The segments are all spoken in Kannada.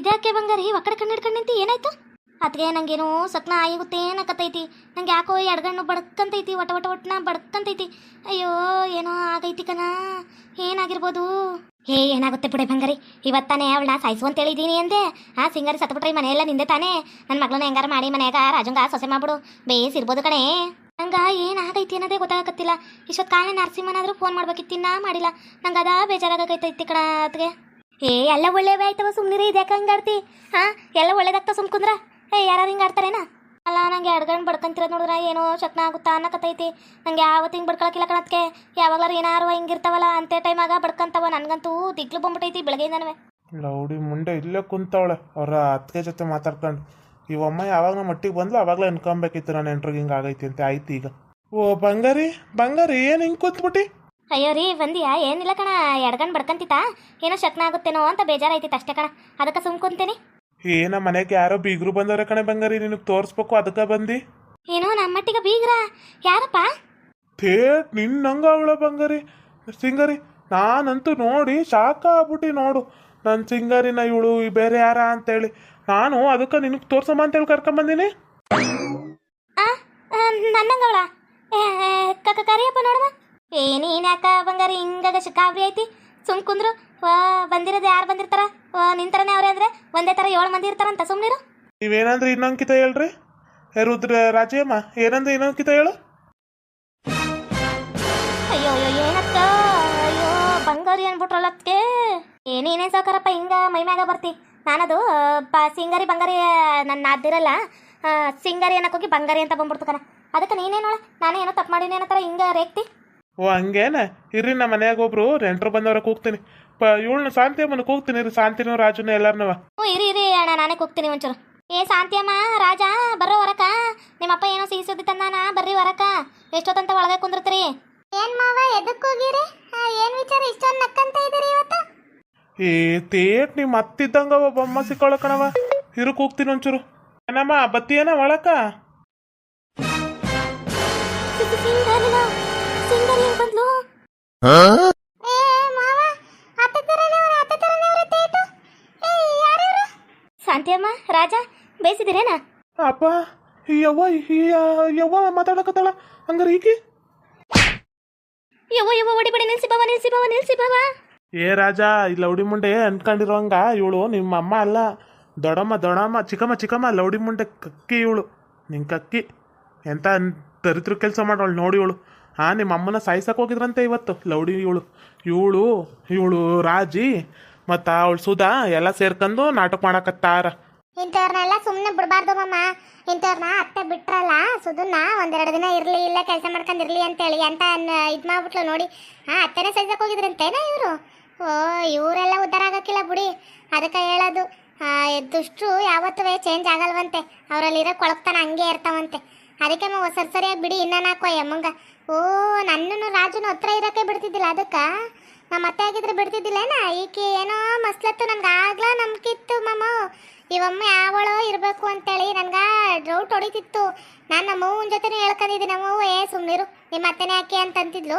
ಇದ್ಯಾಕೆ ಬಂಗಾರಿ? ಒಕ್ಕಡೆ ಕಣ್ಣು ಹಿಡ್ಕೊಂಡು ನಿಂತಿ ಏನಾಯ್ತು? ಅದಕ್ಕೆ ನಂಗೇನು ಸ್ವಪ್ನ ಆಗುತ್ತೆ ಏನಕತ್ತೈತಿ ನಂಗೆ ಯಾಕೋ ಎಡಗಣ್ಣು ಬಡ್ಕಂತೈತಿ ಒಟ ಒಟ ಒಟ್ಟನ ಬಡ್ಕಂತೈತಿ. ಅಯ್ಯೋ, ಏನೋ ಆಗೈತಿ ಕಣ. ಏನಾಗಿರ್ಬೋದು? ಹೇ, ಏನಾಗುತ್ತೆ ಬಿಡೆ ಬಂಗಾರಿ. ಇವತ್ತಾನೆ ಅವಳನ್ನ ಸಾಯಿಸು ಅಂತ ಹೇಳಿದೀನಿ ಅಂದೆ. ಆ ಸಿಂಗರ್ ಸತ್ಬಿಟ್ರೆ ಈ ಮನೆಯೆಲ್ಲ ನಿಂದೆ ತಾನೇ. ನನ್ನ ಮಗಳನ್ನ ಹೆಂಗಾರ ಮಾಡಿ ಮನೆಯಾಗ ರಾಜಂಗ ಸೊಸೆ ಮಾಡ್ಬಿಡು. ಬೇಸ್ ಇರ್ಬೋದು ಕಣೇ. ನಂಗ ಏನಾಗೈತಿ ಅನ್ನೋದೇ ಗೊತ್ತಾಗತ್ತಿಲ್ಲ ಇಷ್ಟೊತ್ತು ಕಾಲೇ ನರಸಿಂಹನಾದ್ರೂ ಫೋನ್ ಮಾಡ್ಬೇಕಿತ್ತಿನ್ನ ಮಾಡಿಲ್ಲ. ನಂಗೆ ಅದಾ ಬೇಜಾರಾಗೈತೈತಿ ಕಣ ಅದ್ಗೆ ಏ, ಎಲ್ಲ ಒಳ್ಳೇವೇ ಆಯ್ತವ ಸುಮ್ಮನಿರಿ ಇದ್ಯಾಕೆ ಹಂಗೆ ಆಡ್ತಿ? ಹಾ, ಎಲ್ಲ ಒಳ್ಳೇದಾಗ್ತಾ ಸುಮ್ ಕುಂದ್ರ. ಏ ಯಾರು ಹಿಂಗೆ ಆಡ್ತಾರೇನಾ? ಅಲ್ಲ, ನಂಗೆ ಎರಡು ಗಂಟೆ ಬಡ್ಕಂತಿರೋದು ನೋಡಿದ್ರೆ ಏನೋ ಶಕ್ನ ಆಗುತ್ತಾ ಅನ್ನಕತ್ತೈತಿ. ನಂಗೆ ಯಾವತ್ತು ಹಿಂಗೆ ಬಡ್ಕೊಳಕಿಲ್ಲ ಕಣತ್ಕೆ. ಯಾವಾಗ್ಲಾರು ಏನಾರು ಹಿಂಗಿರ್ತಾವಲ್ಲ, ಅಂತೆ ಟೈಮಾಗ ಬಡ್ಕಂತವ. ನನಗಂತೂ ದಿಗ್ಲು ಬಂದ್ಬಿಟ್ಟೈತಿ ಬೆಳಗ್ಗೆಯಿಂದನವೇ ಲೌಡಿ ಮುಂಡೆ ಇಲ್ಲೇ ಕುಂತವಳೆ, ಅವ್ರ ಅತ್ತಿಗೆ ಜೊತೆ ಮಾತಾಡ್ಕೊಂಡು. ಇವಮ್ಮ ಯಾವಾಗ ನಮ್ಮ ಮಟ್ಟಿಗೆ ಬಂದ್ಲು, ಅವಾಗಲೇ ಅನ್ಕೊಬೇಕಿತ್ತು, ನಾನು ಎಂಟ್ರಿಗೆ ಹಿಂಗೆ ಆಗೈತಿ ಅಂತ. ಆಯ್ತು ಈಗ. ಓ, ಬಂಗಾರಿ ಬಂಗಾರಿ, ಏನು ಹಿಂಗೆ ಕೂತ್ಬಿಟ್ಟಿ? ಅಯ್ಯೋ ರೀ ಬಂದಿಯಾ? ಏನಿಲ್ಲ ಕಣ ಎಡ್ಗಂಡು ಬಡ್ಕಂತಿತ್ತ ಏನೋ ಶಕ್ನ ಆಗುತ್ತೇನೋ ಅಂತ ಬೇಜಾರಾಯ್ತಿತ್ತು ಅಷ್ಟೇ ಕಣ. ಅದಕ್ಕೆ ಸುಮ್ ಕುಂತೇನಿ. ಏನ ಮನೆಗೆ ಯಾರೋ ಬೀಗರು ಬಂದವ್ರ ಕಣೆ ಬಂಗಾರಿ ನಿನಗೆ ತೋರ್ಸ್ಬೇಕು ಅದಕ್ಕೆ ಬಂದು? ಏನೋ ನಮ್ಮಟ್ಟಿಗೆ ಬೀಗ್ರ? ಯಾರಪ್ಪ? ಥೇಟ್ ನಿನ್ನಂಗ ಅವಳ ಬಂಗಾರಿ. ಸಿಂಗರಿ ನಾನಂತೂ ನೋಡಿ ಶಾಕ ಆಗ್ಬಿಟ್ಟು ನೋಡು. ನನ್ನ ಸಿಂಗರಿನ ಇವಳು ಬೇರೆ ಯಾರ ಅಂತೇಳಿ. ನಾನು ಅದಕ್ಕೆ ನಿನಗೆ ತೋರ್ಸಮ್ಮ ಅಂತೇಳಿ ಕರ್ಕೊಂಬಂದಿನಿ. ನನ್ನಂಗವಳ ಕರಿಯಪ್ಪ ನೋಡಮ್ಮ. ಏ ಬಂಗಾರ ಬಂಗಾರಿ ಹಿಂಗಾಗ ಕಾವ್ರಿ ಐತಿ? ಸುಮ್ ಕುಂದ್ರು ಬಂದಿರೋದು ಯಾರು ಬಂದಿರ್ತಾರ? ನಿಂತರನೇ ಅವ್ರೆ ಅಂದ್ರೆ ಒಂದೇ ಥರ ಏಳು ಮಂದಿ ಇರ್ತಾರಂತ ಸುಮ್ನಿರು ನೀವೇನಂದ್ರೆ ಇನ್ನೊಂದ್ಕಿತ ಹೇಳ್ರಿ? ರುದ್ರ ರಾಜೇಮ್ಮ ಏನಂದ್ರೆ ಇನ್ನೊಂದ್ಕಿತ ಹೇಳು. ಅಯ್ಯೋ ಅಯ್ಯೋ ಏನಕ್ಕ? ಅಯ್ಯೋ ಬಂಗಾರಿ ಅನ್ಬಿಟ್ರಲ್ಲ ಅದಕ್ಕೆ ಏನೇನೇ ಸಾಕಾರಪ್ಪ ಹಿಂಗ ಮೈಮ್ಯಾಗ ಬರ್ತಿ. ನಾನದು ಬ ಸಿಂಗಾರಿ ಬಂಗಾರಿ ನನ್ನ ನಾದಿರಲ್ಲ ಸಿಂಗಾರಿ ಅನ್ನಕ್ಕೆ ಹೋಗಿ ಬಂಗಾರಿ ಅಂತ ಬಂದ್ಬಿಡ್ತು ಕಣ. ಅದಕ್ಕೆ ನೀನೇನೋಳ ನಾನೇ ಏನೋ ತಪ್ಪು ಮಾಡಿನ ಏನತ್ತಾರ ಥರ ಹಿಂಗ ರೇಗ್ತಿ ಓ ಹಂಗೇನ. ಇರ್ರಿ ನಮ್ಮ ಮನ್ಯಾಗ ಒಬ್ರು ನೆಂಟ್ರು ಬಂದವ್ರ ಕೂಗ್ತೀನಿ. ಪ ಇವಳನ್ನ ಶಾಂತಿ ಅಮ್ಮನ ಕೂಗ್ತೀನಿ ರೀ ಶಾಂತಿನೂ ರಾಜು ಎಲ್ಲಾರ್ನವ. ಓ ಇರಿ ಇರಿ ಅಣ್ಣ ನಾನೇ ಕೂಗ್ತೀನಿ ಒಂಚೂರು. ಏ ಶಾಂತಿಯಮ್ಮ ರಾಜ ಬರ್ರೋ ಹೊರಕ. ನಿಮ್ಮಪ್ಪ ಏನೋ ಸಿಹಿ ಸುದ್ದಿ ತಂದಾನ ಬರ್ರಿ ಹೊರಕ. ಎಷ್ಟೊತ್ತಂತ ಒಳಗೆ ಕುಂದಿರ್ತೀರಿ ಏನ್ ಮಾವ ಎದಕ್ಕೆ ಹೋಗಿರಿ? ಏನ್ ವಿಚಾರ ಇಷ್ಟೊಂದು ನಕ್ಕಂತ ಇದೀರಿ ಇವತ್ತು? ಏ ತೇಟ್ ನಿಮ್ಮ ಮತ್ತಿದ್ದಂಗ ಒಬ್ಬ ಅಮ್ಮ ಸಿಕ್ಕೊಳ್ಳ ಕಣವ ಇರು ಕೂಗ್ತೀನಿ ಒಂಚೂರು. ಏನಮ್ಮ ಬತ್ತಿ ಏನ ಒಳಕ ಸಿಂಗಾರಿ ಹೆಂಗ್ ಬಂದ್ಲು? ಶಾಂತಿಯಮ್ಮ ರಾಜ ಬಯಸಿದಿರೇನಾ? ಅಪ್ಪ ಯವ್ವ ಯವ್ವ ಮಾತಾಡಕತ್ತಾಳ. ಹಂಗಾರೆ ಈಕಿ? ಯವ್ವ ಯವ್ವ ಹೊಡಿಬೇಡಿ ನಿಲ್ಸಿ ಬಾವ ನಿಲ್ಸಿ ಬಾವ ನಿಲ್ಸಿ ಬಾವ. ಏ ರಾಜಾ ಈ ಲೌಡಿ ಮುಂಡೆ ಅನ್ಕೊಂಡಿರೋಂಗ ಇವಳು ನಿಮ್ಮ ಅಮ್ಮ ಅಲ್ಲ. ದೊಡಮ್ಮ ದೊಡಮ್ಮ ಚಿಕ್ಕಮ್ಮ ಚಿಕ್ಕಮ್ಮ ಲೌಡಿ ಮುಂಡೆ ಕಕ್ಕಿ ಇವಳು. ನಿನ್ ಕಕ್ಕಿ. ಎಂತ ದರಿದ್ರ ಕೆಲಸ ಮಾಡೋಳು ನೋಡಿ ಇವಳು. ಹಾ, ನಿಮ್ಮ ಅಮ್ಮನ ಸಾಯ್ಸಕ್ಕೆ ಹೋಗಿದ್ರಂತೆ ಇವತ್ತು. ಲೌಡಿ ಇವಳು. ಇವಳು ಇವಳು ರಾಜಿ, ಮತ್ತು ಅವಳು ಸುಧಾ, ಎಲ್ಲ ಸೇರ್ಕೊಂಡು ನಾಟಕ ಮಾಡಕತ್ತಾರ. ಇಂಥವ್ರನ್ನೆಲ್ಲ ಸುಮ್ಮನೆ ಬಿಡಬಾರ್ದು ಮಮ್ಮ ಇಂಥವ್ರನ್ನ ಅತ್ತೆ ಬಿಟ್ರಲ್ಲ, ಸುಧನ್ನ ಒಂದೆರಡು ದಿನ ಇರಲಿ, ಇಲ್ಲ ಕೆಲಸ ಮಾಡ್ಕೊಂಡು ಇರಲಿ ಅಂತೇಳಿ ಅಂತ ಇದು ಮಾಡ್ಬಿಟ್ಲು ನೋಡಿ. ಹಾ, ಅತ್ತೆನೇ ಸೈಜಕ್ಕೆ ಹೋಗಿದ್ರಂತೇನಾ ಇವರು? ಓ, ಇವರೆಲ್ಲ ಉದ್ಧಾರ ಆಗಕ್ಕಿಲ್ಲ ಬಿಡಿ. ಅದಕ್ಕೆ ಹೇಳೋದು ದುಷ್ಟರು ಯಾವತ್ತೂ ಚೇಂಜ್ ಆಗಲ್ವಂತೆ. ಅವರಲ್ಲಿರೋ ಕೊಳಕ್ತನ ಹಂಗೆ ಇರ್ತಾವಂತೆ. ಅದಕ್ಕೆ ಅಮ್ಮ ಸರಿ ಸರಿಯಾಗಿ ಬಿಡಿ, ಇನ್ನ ನಾಲ್ಕು ಅಮ್ಮಂಗ. ಓ, ನನ್ನನ್ನು ರಾಜುನು ಹತ್ರ ಇರೋಕೆ ಬಿಡ್ತಿದ್ದಿಲ್ಲ, ಅದಕ್ಕೆ? ನಮ್ಮ ಅತ್ತೆ ಆಗಿದ್ರೆ ಬಿಡ್ತಿದ್ದಿಲ್ಲೇನ ಈಕೆ ಏನೋ ಮಸ್ಲತ್ತು, ನನ್ಗೆ ಆಗ್ಲ ನಂಬಿಕಿತ್ತು ಮಮ್ಮ ಇವಮ್ಮ ಯಾವಳೋ ಇರಬೇಕು ಅಂತೇಳಿ ನನಗೆ ಡೌಟ್ ಹೊಡಿತಿತ್ತು. ನಾನು ನಮ್ಮವ್ವನ ಜೊತೆನೂ ಹೇಳ್ಕೊಂಡಿದ್ದೀನಿ ನಮ್ಮ ಅವ್ವ ಏ ಸುಮ್ಮನಿರು ನಿಮ್ಮ ಅತ್ತೆನೇ ಯಾಕೆ ಅಂತಂತಿದ್ಲು?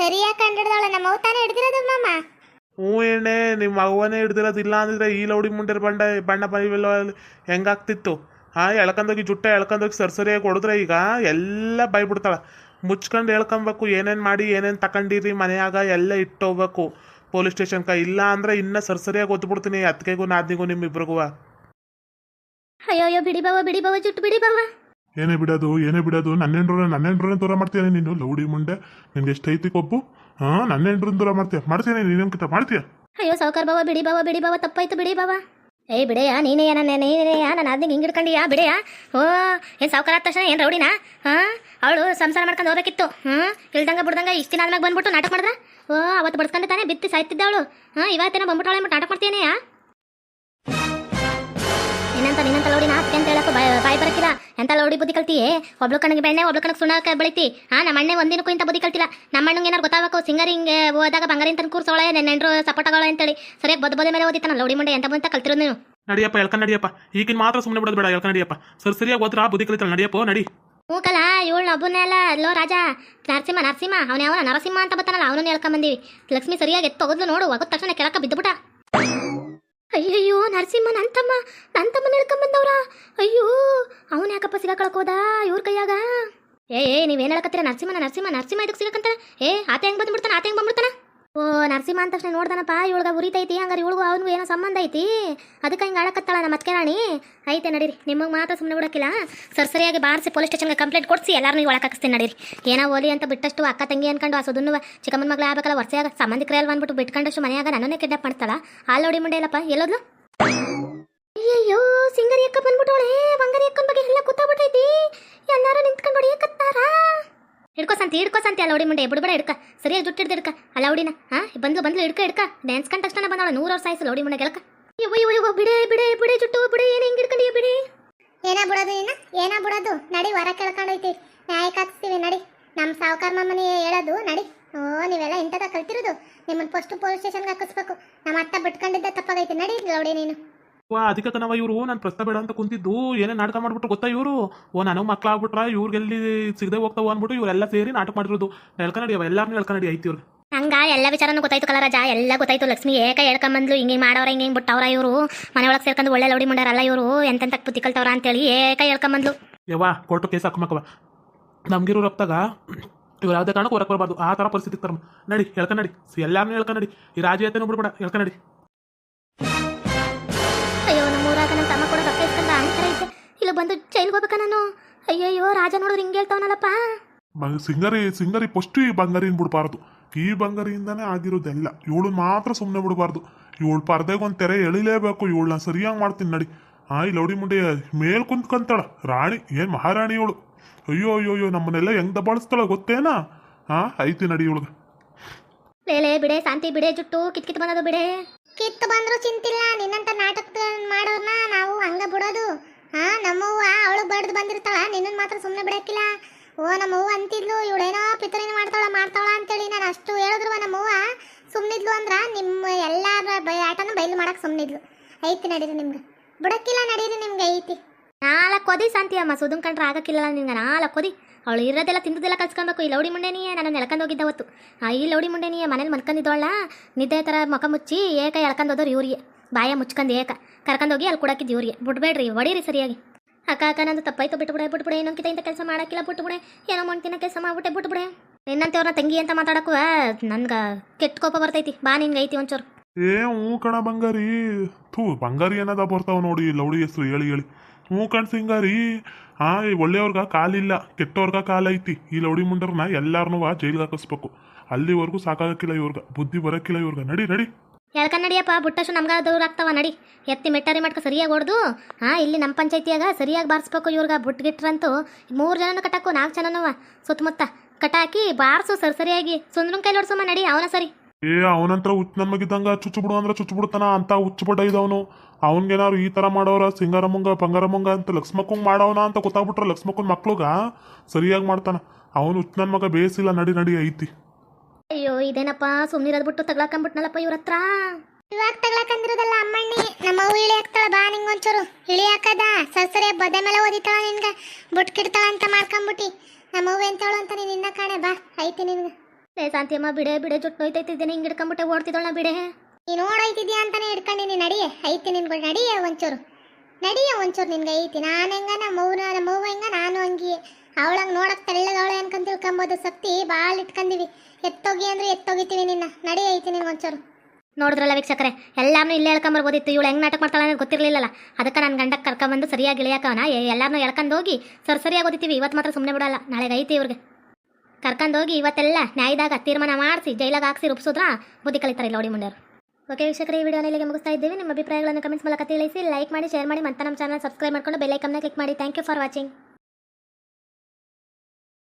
ಸರಿಯಾಗಿ ಕಂಡು ನಮ್ಮ ಅವ್ವ ತಾನೇ ಹಿಡ್ದಿರೋದು ಮಮ್ಮ ಹ್ಞೂ ಎಣ್ಣೆ ನಿಮ್ಮ ಅವ್ವನೇ ಹಿಡ್ದಿರೋದಿಲ್ಲ ಅಂದಿದ್ರೆ ಈ ಲೌಡಿ ಮುಂಡೆ ಬಂಡ, ಬಣ್ಣ ಬೈವೆಲ್ಲ ಹೆಂಗಾಗ್ತಿತ್ತು? ಹಾಂ ಎಳ್ಕೊಂಡೋಗಿ ಜುಟ್ಟ ಎಳ್ಕೊಂಡೋಗಿ ಸರಿಸರಿಯಾಗಿ ಹೊಡೆದ್ರೆ ಈಗ ಎಲ್ಲ ಬೈಬಿಡ್ತಾಳೆ ಮುಚ್ಕೊಂಡು ಹೇಳ್ಕೊಬೇಕು ಏನೇನು ಮಾಡಿ ಏನೇನು ತಕೊಂಡಿರಿ ಮನೆಯಾಗ ಎಲ್ಲ ಇಟ್ಟೋಗ್ಬೇಕು. ಪೊಲೀಸ್ ಸ್ಟೇಷನ್ ಕ ಇಲ್ಲ ಅಂದ್ರೆ ಇನ್ನ ಸರಿಸರಿಯಾಗಿ ಒದ್ಬಿಡ್ತೀನಿ ಅತ್ತಿಗೆಗೂ ನಾದಿಗೂ ನಿಮ್ಮಿಬ್ರಿಗೂ ಅಯ್ಯೋ ಅಯ್ಯೋ ಬಿಡಿ ಬಾವ ಬಿಡಿ ಬಾವ ಜುಟ್ಟು ಬಿಡಿ ಬಾವ. ಏನೇ ಬಿಡೋದು ಏನೇ ಬಿಡೋದು ನನ್ನೆಂಡ್ರನ್ನ ನನ್ನೆಂಡ್ರನ್ನ ದೂರ ಮಾಡ್ತೀನಿ ನೀನು? ಲೌಡಿ ಮುಂಡೆ ನಿನ್ಗೆ ಎಷ್ಟು ಐತಿ ಕೊಬ್ಬು? ಹಾಂ ನನ್ನೆಂಡ್ರನ್ನ ದೂರ ಮಾಡ್ತೀಯ? ಮಾಡ್ತೀನಿ ನೀನೇನು ಕಿತ ಮಾಡ್ತೀಯ? ಅಯ್ಯೋ ಸಾವುಕಾರ ಬಾವ ಬಿಡಿ ಬಾವ ಬಿಡಿ ಬಾವ ತಪ್ಪಾಯ್ತು ಬಿಡಿ ಬಾವ. ಏ ಬಿಡೆಯ ನೀನೇ ನನ್ನ ನೀನೆಯಾ ನಾನು ಅದನ್ನ ಹಿಂಗೆ ಹಿಡ್ಕೊಂಡಿಯಾ, ಬಿಡೆಯ? ಓ ಏನು ಸಾವುಕಾರ ಆದ ತಕ್ಷಣ ಏನು ರೌಡಿನಾ? ಹಾಂ, ಅವಳು ಸಂಸಾರ ಮಾಡ್ಕೊಂಡು ಹೋಗ್ಬೇಕಿತ್ತು. ಹ್ಞೂ ಇಲ್ದಂಗೆ ಬಿಡ್ದಂಗೆ ಇಷ್ಟು ದಿನ ಆದ್ಮೇಲೆ ಬಂದ್ಬಿಟ್ಟು ನಾಟಕ ಮಾಡಿದ್ರೆ ಓ ಅವತ್ತು ಬಡ್ಸ್ಕೊಂಡು ತಾನೇ ಬಿತ್ತಿ ಸಾಯ್ತಿದ್ದೆ ಅವಳು. ಹಾಂ, ಇವತ್ತೇನೋ ಬಂದ್ಬಿಟ್ಟು ಅವಳು ನಾಟಕ ಮಾಡ್ತೀನೇಯಾ ನಿನ್ನಂತ ನಿನ್ನಂತ ಲೌಡಿ ಬರಕಿಲ್ಲ ಎಂತ ಲೌಡಿ ಬುದ್ಧಿ ಕಲ್ತಿ ಒಬ್ಳು ಕಣ್ಣಿಗೆ ಬೆಣ್ಣೆ ಒಬ್ಳು ಕಣಕ್ಕೆ ಸುಣ್ಣ ಬೆಳಿತಿ. ಹಾ ನಮ್ಮ ಅಣ್ಣೆ ಒಂದಿನಕ್ಕೂ ಇಂಥ ಬುದ್ಧಿ ಕಲ್ತಿಲ್ಲ. ನಮ್ಮ ಅಣ್ಣಂಗೆ ಏನಾರು ಗೊತ್ತಾಗಬೇಕು ಸಿಂಗರ್ ಹಿಂಗೆ ಹೋದಾಗ ಬಂಗಾರಿನ ತನ್ ಕೂರ್ಸೋಳೆ ನೆನ್ನೆಂಡ್ರು ಸಪೋಟಗಳ ಅಂತೇಳಿ. ಸರಿ ಬದ್ ಬದ ಮೇಲೆ ಓದಿತಾನ ಲೌಡಿ ಮುಂಡೆ ಎಂತ ಬಂತ ಕಲ್ತಿರೋದು ನೀವು ನಡಿಯಪ್ಪ ಎಳ್ಕೊಂಡು ನಡಿಯಪ್ಪ. ಈಗಿನ ಮಾತ್ರ ಸುಮ್ಮನೆ ಬಿಡೋದು ಬೇಡ ಎಳ್ಕೊಂಡು ನಡಿಯಪ್ಪ. ಸರ್ ಸರಿಯಾಗಿ ಓದ್ರ ಬುದ್ಧಿ ಕಲಿತಾಳೆ. ನಡಿಯಪ್ಪ ನಡಿ. ಹೂಕಲ್ಲ ಇವಳು ಒಬ್ಬನೆಲ್ಲ ಅಲ್ಲೋ ರಾಜ ನರಸಿಂಹ ನರಸಿಂಹ. ಅವನ ಯಾವ ನರಸಿಂಹ ಅಂತ ಬರ್ತಾನಲ್ಲ ಅವನನ್ನು ಹೇಳ್ಕೊಂಬಂದಿವಿ ಲಕ್ಷ್ಮಿ ಸರಿಯಾಗಿ ಎತ್ತು ನೋಡು ಹೋಗೋದ ತಕ್ಷಣ ಕೆಳಕ ಬಿದ್ದುಬಿಟ್ಟ. ನರಸಿಂಹ ನನ್ನ ತಮ್ಮ ನನ್ನ ತಮ್ಮನ ಹಿಡ್ಕೊಂಬಂದವ್ರ ಅಯ್ಯೋ, ಅವನ ಯಾಕಪ್ಪ ಸಿಗಾಕೊಳಕ್ ಹೋದ ಇವ್ರ ಕೈಯಾಗ? ಏ ಏ ನೀವೇನು ಹೇಳಕತ್ತೀರ? ನರಸಿಂಹನ ನರಸಿಂಹ ನರಸಿಂಹ ಇದಕ್ಕೆ ಸಿಗಕಂತ? ಏ, ಆತ ಹೆಂಗ್ ಬಂದ್ಬಿಡ್ತಾನ ಆತ ಹೆಂಗ್ ಬಂದ್ಬಿಡ್ತಾನ ಓ, ನರಸಿಂಹ ಅಂತ ತಕ್ಷಣ ನೋಡ್ದಾನಪ್ಪ ಇವಳ್ಗ ಉರಿತೈತಿ, ಹಂಗಾರೆ ಇವಳಿಗೂ ಅವನಿಗೂ ಏನೋ ಸಂಬಂಧ ಐತಿ. ಅದಕ್ಕೆ ಹಿಂಗೆ ಆಡಕತ್ತಾಳ ನಮ್ಮ ಮತ್ತೆ ರಾಣಿ ಐತೆ, ನಡೀರಿ. ನಿಮಗೆ ಮಾತ್ರ ಸುಮ್ಮನೆ ಬಿಡೋಕ್ಕಿಲ್ಲ. ಸರ್ ಸರಿಯಾಗಿ ಬಾರಿಸಿ ಪೊಲೀಸ್ ಸ್ಟೇಷನ್ಗೆ ಕಂಪ್ಲೇಂಟ್ ಕೊಡಿಸಿ ಎಲ್ಲರೂ ನೀವು ಒಳಕಾಕಿಸ್ತೀನಿ ನಡೀರಿ. ಏನೋ ಓಲಿ ಅಂತ ಬಿಟ್ಟಷ್ಟು ಅಕ್ಕ ತಂಗಿ ಅನ್ಕೊಂಡು ಆ ಸುದನ್ನು ಚಿಕ್ಕಮ್ಮನ ಮಗಳ ಆಗ್ಬೇಕಲ್ಲ ವರ್ಷಾಗ ಸಂಬಂಧಿಕರೇ ಅಲ್ಲಿ ಬಂದ್ಬಿಟ್ಟು ಬಿಟ್ಕೊಂಡಷ್ಟು ಮನೆಯಾಗ ನನ್ನನ್ನೇ ಕಿಡ್ನಾಪ್ ಮಾಡ್ತಾಳ. ಹಾಲು ನೋಡಿ ಮುಂಡೆ ಇಲ್ಲಪ್ಪ, ಎಲ್ಲೋದ್ಲು? ಅಯ್ಯಯ್ಯೋ, ಸಿಂಗರಿ ಅಕ್ಕ ಬಂದ್ಬಿಟ್ಟವಳೆ. ಬಂಗಾರಿ ಅಕ್ಕನ ಬಗ್ಗೆ ಎಲ್ಲ ಗೊತ್ತಾಗ್ಬಿಟ್ಟೈತಿ. ಎಲ್ಲಾರು ನಿಂತ್ಕೊಂಡು ಹೊಡಿಯಕತ್ತಾರ? ಹಿಡ್ಕೋ ಸಂತಿ, ಹಿಡ್ಕೋ ಅಲ್ಲ ಹೊಡಿ ಮುಂಡೆ ಬಿಡ್ಬೇಡ, ಹಿಡ್ಕ. ಸರಿಯಾಗಿ ದುಡ್ಡು ಹಿಡ್ದು ಹಿಡ್ಕ. ಅಲ್ಲ ಹಾ? ಬಂದ್ಲು ಬಂದ್ಲು, ಹಿಡ್ಕ ಹಿಡ್ಕ. ಡ್ಯಾನ್ಸ್ ಕಂಡ ತಕ್ಷಣ ಬಂದವಳ. ನೂರು ವರ್ಷ ಆಯ್ಸಲ್ಲ ಹೊಡಿ ಮುಂಡೆ ಗೆಲಕ ಅಯ್ಯೋ ಅಯ್ಯೋ ಬಿಡೆ ಬಿಡೆ ಬಿಡೆ, ಜುಟ್ಟು, ಬಿಡೆ, ಏನು ಹಿಂಗ್ ಹಿಡ್ಕೊಂಡಿಯ ಬಿಡಿ. ಏನ ಬಿಡೋದು ಏನ ಏನ ಬಿಡೋದು? ನಡಿ ಹೊರ ಕೇಳ್ಕೊಂಡೈತಿ ನ್ಯಾಯ ಕಾತಿಸ್ತೀವಿ ನಡಿ. ನಮ್ಮ ಸಾವುಕಾರ ಮಮ್ಮನಿ ಹೇಳೋದು, ನಡಿ. ಓ ನೀವೆಲ್ಲ ಇಂಥದ ಕಲ್ತಿರೋದು. ನಿಮ್ಮನ್ನ ಫಸ್ಟ್ ಪೊಲೀಸ್ ಸ್ಟೇಷನ್ಗೆ ಹಾಕಿಸ್ಬೇಕು. ನಮ್ಮ ಅತ್ತ ಬಿಟ್ಕೊಂಡಿದ್ದ ತಪ್ಪಾಗೈತೆ. ನಡಿ ಲೌಡಿ ನೀನು. ವಾ ಅದಕ್ಕೆ ತನವ ಇವರು. ನಾನು ಪ್ರಶ್ನೆ ಬೇಡ ಅಂತ ಕುಂತಿದ್ದು. ಏನೇ ನಾಟಕ ಮಾಡ್ಬಿಟ್ಟು ಗೊತ್ತಾ ಇವರು? ಓ ನನಗೆ ಮಕ್ಳು ಆಗ್ಬಿಟ್ರ ಇವ್ರಿಗೆಲ್ಲಿ ಸಿಗದೆ ಹೋಗ್ತಾವ ಅಂದ್ಬಿಟ್ಟು ಇವರೆಲ್ಲ ಸೇರಿ ನಾಟಕ ಮಾಡಿರೋದು. ಹೇಳ್ಕೊಂಡಿ ಅವ ಎಲ್ಲಾರನ್ನೂ ಹೇಳ್ಕೊಂಡಿ ಐತಿ ಇವ್ರು. ಹಂಗ ಎಲ್ಲ ವಿಚಾರನೂ ಗೊತ್ತಾಯ್ತು ಕಲರಾಜ ಎಲ್ಲ ಗೊತ್ತಾಯ್ತು. ಲಕ್ಷ್ಮಿ ಏಕ ಹೇಳ್ಕೊಂಬಂದ್ಲು ಹಿಂಗೆ ಮಾಡವ್ರ ಹಿಂಗೆ ಬಿಟ್ಟವ್ರ ಇವರು. ಮನೆ ಒಳಗೆ ಸೇರ್ಕೊಂಡು ಒಳ್ಳೆ ಲೌಡಿ ಮಾಡ್ಯಾರಲ್ಲ ಇವರು. ಎಂತೆಂತ ಬುದ್ಧಿ ಕಲ್ತವ್ರ ಅಂತೇಳಿ ಏಕ ಹೇಳ್ಕೊಂಬಂದ್ಲು ಯವ್ವ ಕೋರ್ಟು ಕೇಸ್ ಹಾಕಮಕ್ಕವ. ನಮ್ಗಿರೋ ರಕ್ತಾಗ ಇವ್ರು ಯಾವುದೇ ಕಾರಣಕ್ಕೂ ಹೊರಗೆ ಬರಬಾರ್ದು. ಆ ಥರ ಪರಿಸ್ಥಿತಿ ತರ ನಡಿ ಹೇಳ್ಕೊಂಡಿ ಎಲ್ಲಾರನ್ನೂ ಹೇಳ್ಕೊಂಡಿ ಈ ನಡಿ. ಈ ಬಿಡ್ಬೇಡ ಹೇಳ್ಕೊಂಡಿ ಅಯ್ಯೋ ನಮ್ಮ ಊರಾಗ ನನ್ನ ತಮ್ಮ ಕೂಡ ರೊಕ್ಕ ಇಸ್ಕೊಂಡ ಅಂತರ ಇದ್ದೆ ಇಲ್ಲ ಬಂದು ಜೈಲ್ಗೆ ಹೋಗ್ಬೇಕ ನಾನು? ಅಯ್ಯಯ್ಯೋ ರಾಜ ನೋಡಿದ್ರೆ ಹಿಂಗೆ ಹೇಳ್ತಾವನಲ್ಲಪ್ಪ. ಸಿಂಗರಿ ಸಿಂಗರಿ ಫಸ್ಟ್ ಈ ಬಂಗಾರಿನ ಬಿಡಬಾರ್ದು. ಈ ಬಂಗಾರಿಯಿಂದಾನೇ ಆಗಿರೋದೆಲ್ಲ. ಇವಳು ಮಾತ್ರ ಸುಮ್ಮನೆ ಬಿಡಬಾರ್ದು. ಇವಳು ಪರ್ದೆಗೆ ಒಂದು ತೆರೆ ಎಳಿಲೇಬೇಕು. ಇವಳನ್ನ ಸರಿಯಾಗಿ ಮಾಡ್ತೀನಿ ನಡಿ. ಆ ಈ ಲೌಡಿ ಮುಂಡೆ ಮೇಲ್ ಕುಂತ್ಕಂತಾಳ. ರಾಣಿ. ಏನು ಮಹಾರಾಣಿ ಇವಳು? ಅಯ್ಯೋ ಅಯ್ಯೋ ಅಯ್ಯೋ ನಮ್ಮನ್ನೆಲ್ಲ ಹೆಂಗ್ ದಬಾಳಿಸ್ತಾಳ ಗೊತ್ತೇನ? ಹಾ ಐತಿ ನಡಿ ಇವಳಿಗೆ. ಲೇಲೆ ಬಿಡೆ ಶಾಂತಿ ಬಿಡೆ ಜುಟ್ಟು ಕಿತ್ ಕಿತ್ ಬಂದದು ಬಿಡೆ. ಕಿತ್ತು ಬಂದ್ರು ಚಿಂತಿಲ್ಲ ನಿನ್ನಂತ ನಾಟಕ ಮಾಡೋರ್ನ ನಾವು ಹಂಗ ಬಿಡೋದು. ಹಾ ನಮ್ಮವ್ವ ಅವಳು ಬಡ್ದು ಬಂದಿರ್ತಾಳ ನಿನ್ನನ್ ಮಾತ್ರ ಸುಮ್ಮನೆ ಬಿಡಕ್ಕಿಲ್ಲ. ಓ ನಮ್ಮವ್ವ ಅಂತಿದ್ಲು ಇವಳೇನೋ ಪಿತರಿನ ಮಾಡ್ತಾಳ ಮಾಡ್ತಾಳ ಅಂತೇಳಿ ನಾನು ಅಷ್ಟು ಹೇಳಿದ್ರು ನಮ್ಮವ್ವ ಸುಮ್ಮನಿದ್ಲು ಅಂದ್ರ ನಿಮ್ಮ ಎಲ್ಲಾರ ಬೈ ಆಟನ ಬಯಲು ಮಾಡಕ್ ಸುಮ್ಮನಿದ್ಲು ಐತಿ ನಡೀರಿ ನಿಮ್ಗೆ. ಬಿಡಕ್ಕಿಲ್ಲ ನಡೀರಿ ನಿಮ್ಗೆ ಐತಿ. ನಾಲ್ಕು ಒದಿ ಶಾಂತಿ ಅಮ್ಮ ಸುದನ್ ಕಂಡ್ರೆ ಆಗಕ್ಕಿಲ್ಲ ನಿಂಗೆ ನಾಲ್ಕು ಒದಿ ಅವಳು ಇರೋದೆಲ್ಲ ತಿಂದದೆಲ್ಲ ಕಲ್ಸ್ಕೊಬೇಕು. ಈ ಲೌಡಿ ಮುಂಡೆನಿಯೇ ನಾನು ಎಳ್ಕೊಂಡು ಹೋಗಿದ್ದ ಆ ಈ ಲೌಡಿ ಮುಂಡೆನಿಯೇ ಮನೇಲಿ ಮನ್ಕೊಂಡಿದ್ದವಳ ನಿದ್ದೆ ಥರ ಮುಖ ಮುಚ್ಚಿ ಏಕ ಎಳ್ಕೊಂಡು ಹೋದವ್ರು ಇವ್ರಿಗೆ. ಬಾಯ ಮುಚ್ಕೊಂಡು ಏಕ. ಕರ್ಕೊಂಡೋಗಿ ಅಲ್ಲಿ ಕೊಡಕ್ಕಿದ್ದು ಇವ್ರಿಗೆ. ಬಿಡ್ಬೇಡ್ರಿ ಹೊಡೀರಿ ಸರಿಯಾಗಿ. ಅಕ್ಕ ಅಕ್ಕ, ನಂದು ತಪ್ಪಾಯ್ತು ಬಿಟ್ಬಿಡೆ ಬಿಟ್ಬಿಡೆ, ಇನ್ನೊಂದು ಇಂಥ ಕೆಲಸ ಮಾಡೋಕ್ಕಿಲ್ಲ, ಬಿಟ್ಬಿಡೆ. ಏನೋ ಮಾಡ್ತಿನ ಕೆಲಸ ಮಾಡ್ಬಿಟ್ಟೆ, ಬಿಟ್ಬಿಡೆ. ನಿನ್ನಂತೆವ್ರನ್ನ ತಂಗಿ ಅಂತ ಮಾತಾಡಕ್ಕೂ ನನ್ಗೆ ಕೆಟ್ಟ ಕೋಪ ಬರ್ತೈತಿ. ಬಾ ನಿನ್ಗೆ ಐತಿ ಒಂಚೂರು. ಏ ಹ್ಞೂ ಕಣ ಬಂಗಾರಿ. ಥೂ, ಬಂಗಾರಿ ಏನದ ಬರ್ತಾವ ನೋಡಿ ಲೌಡಿ ಹೆಸರು. ಹೇಳಿ ಹೇಳಿ. ಹ್ಞೂ ಕಣ್ ಸಿಂಗಾರಿ. ಹಾ ಒಳ್ಳೆಯವ್ರಿಗ ಕಾಲಿಲ್ಲ, ಕೆಟ್ಟವ್ರಿಗ ಕಾಲ ಐತಿ ಈ ಲೌಡಿ ಮುಂಡರ್ನ ಎಲ್ಲಾರನು ಜೈಲ್ಗೆ ಹಾಕಿಸ್ಬೇಕು. ಅಲ್ಲಿವರೆಗೂ ಸಾಕಾಗಕ್ಕಿಲ್ಲ ಇವ್ರಗ, ಬುದ್ಧಿ ಬರಕ್ಕಿಲ್ಲ ಇವ್ರಿಗೆ. ನಡಿ ನಡಿ. ಹೇಳ್ಕೊಂಡ್ ನಡಿಯಪ್ಪ ಬುಟ್ಟಷ್ಟು ನಮ್ಗ ದೂರ ಆಗ್ತಾವ, ನಡಿ. ಎತ್ತಿ ಮೆಟ್ಟಾರಿ ಮಾಡ್ಕ ಸರಿಯಾಗಿ ಹೊಡ್ದು ಹಾ ಇಲ್ಲಿ ನಮ್ಮ ಪಂಚಾಯತಿಯಾಗ ಸರಿಯಾಗಿ ಬಾರಿಸ್ಬೇಕು ಇವ್ರಿಗೆ ಬುಟ್ಗಿಟ್ರಂತೂ. ಮೂರು ಜನನು ಕಟ್ಟಾಕು, ನಾಲ್ಕು ಜನನು ಸುತ್ತಮುತ್ತ ಕಟ್ಟಾಕಿ, ಬಾರಿಸು ಸರಿ ಸರಿಯಾಗಿ. ಸುಂದ್ರನ್ ಹೊಡ್ಸಮ್ಮ ನಡಿ, ಅವನ ಸರಿ. ಏ ಅವನಂತ್ರ ಹುಚ್ಚ ನಮಗಿದ್ದಂಗ ಚುಚ್ಚು ಬಿಡು ಅಂದ್ರೆ ಚುಚ್ಚು ಬಿಡ್ತಾನ ಅಂತ ಹುಚ್ಚು ಬಡ್ಡ ಇದ್ದವನು. ಈ ತರ ಮಾಡೋರ ಸಿಂಗರಮಂಗ ಪಂಗರಮಂಗ ಅಂತ ಲಕ್ಷ್ಮಕ್ಕಂಗ್ ಮಾಡವನ ಅಂತ ಗೊತ್ತಾಗ್ಬಿಟ್ರ ಲಕ್ಷ್ಮಕ್ಕನ್ ಮಕ್ಳುಗ ಸರಿಯಾಗಿ ಮಾಡ್ತಾನ. ಅವನು ಹುಚ್ಚು ನನ್ ಮಗ ಬೇಸಿಲ್ಲ ನಡಿ ನಡಿ ಐತಿ. ಅಯ್ಯೋ ಇದೇನಪ್ಪ ಸುಮ್ಮನಿರೋದು ಬಿಟ್ಟು ತಗ್ಲಾಕಂಬಿಟ್ನಲ್ಲಪ್ಪ ಇವ್ರ ಹತ್ರ ಇವಾಗ ತಗ್ಲಾಕಂದಿರೋದಲ್ಲ ಅಮ್ಮಣ್ಣಿ ನಮ್ಮ ಅವ್ವ ಇಳಿ ಹಾಕ್ತಾಳ ಬಾ ನಿಂಗ್ ಒಂಚೂರು ಇಳಿ ಹಾಕದ ಸಸರೆ ಬದೆ ಮೇಲೆ ಓದಿತಾಳ ನಿನ್ಗ ಬುಟ್ಕಿಡ್ತಾಳ ಅಂತ ಮಾಡ್ಕೊಂಬಿಟ್ಟಿ ನಮ್ಮ ಅವ್ವ ಎಂತಾಳು ಅಂತ ನೀನು ಇನ್ನ ಕಾಣೆ ಬಾ ಐತಿ ನಿನ್ಗ. ಏ ಶಾಂತಿಯಮ್ಮ ಬಿಡೆ ಬಿಡೆ ಜುಟ್ಟು ನೋಯ್ತೈತಿದ್ದೀನಿ ಹಿಂಗೆ ಹಿಡ್ಕೊಂಬಿಟ್ಟೆ ಓಡ್ತಿದ್ದೋಳ ಬಿಡೆ. ನೀನು ಓಡೋಯ್ತಿದ್ಯಾ ಅಂತಾನೆ ಹಿಡ್ಕೊಂಡಿನಿ ನಡಿಯೇ ಐತಿ ನಿನ್ಗಳು ನಡಿಯೇ ಒಂಚೂರು. ನಡಿಯೇ ಒಂಚೂರು ನಿನ್ಗೆ ಐತಿ ನಾನು ಹೆಂಗ ನಮ್ಮ ಅವ್ವನ ನಮ್ಮ ಅವ್ವ ಹೆಂಗ ನಾನು ಹಂಗೆ. ಅವಳಂಗೆ ನೋಡಕ್ ತೆಳ್ಳಗವಳೆ ಅನ್ಕೊಂಡ್ ತಿಳ್ಕೊಂಬೋದು ಶಕ್ತಿ ಭಾಳ ಇಟ್ಕೊಂಡಿವಿ ಎತ್ತೋಗಿ ಅಂದ್ರೆ ಎತ್ತೋಗಿತೀವಿ ನಿನ್ನ ನಡಿ ಐತಿ ನಿನ್ಗೆ ಒಂಚೂರು. ನೋಡಿದ್ರಲ್ಲ ವೀಕ್ಷಕರೇ ಎಲ್ಲಾನು ಇಲ್ಲೇ ಹೇಳ್ಕೊಂಬರ್ಬೋದಿತ್ತು ಇವಳು ಹೆಂಗ್ ನಾಟಕ ಮಾಡ್ತಾಳೆ ಅನ್ನೋದು ಗೊತ್ತಿರಲಿಲ್ಲಲ್ಲ. ಅದಕ್ಕೆ ನನ್ನ ಗಂಡಕ್ಕೆ ಕರ್ಕೊಂಬಂದು ಸರಿಯಾಗಿ ಇಳಿಯಾಕವನ ಎಲ್ಲಾನು ಎಳ್ಕೊಂಡು ಹೋಗಿ ಸರ್ ಸರಿಯಾಗಿ ಓದಿತೀವಿ ಇವತ್ತು ಮಾತ್ರ ಸುಮ್ಮನೆ ಬಿಡಲ್ಲ ನಾಳೆಗೆ ಐತಿ ಇವ್ರಿಗೆ. ಕರ್ಕೊಂಡೋಗಿ ಇವತ್ತೆಲ್ಲ ನ್ಯಾಯದಾಗ ತೀರ್ಮಾನ ಮಾಡಿಸಿ ಜೈಲಾಗ ಹಾಕ್ಸಿ ರೂಪಿಸೋದ್ರ ಬುದ್ಧಿ ಕಲಿತಾರೆ ಲೋಡಿ ಮುಂಡರು ಓಕೆ ವೀಕ್ಷಕರೇ, ಈ ವಿಡಿಯೋನ ಇಲ್ಲಿಗೆ ಮುಗಿಸ್ತಾ ಇದ್ದೀವಿ. ನಿಮ್ಮ ಅಭಿಪ್ರಾಯಗಳನ್ನು ಕಮೆಂಟ್ಸ್ ಮೂಲಕ ತಿಳಿಸಿ ಲೈಕ್ ಮಾಡಿ ಶೇರ್ ಮಾಡಿ, ಮತ್ತೆ ನಮ್ಮ ಚಾನಲ್ ಸಬ್ಸ್ಕ್ರೈಬ್ ಮಾಡ್ಕೊಂಡು ಬೆಲ್ಲೈಕಮ್ನ ಕ್ಲಿಕ್ ಮಾಡಿ. Thank you for watching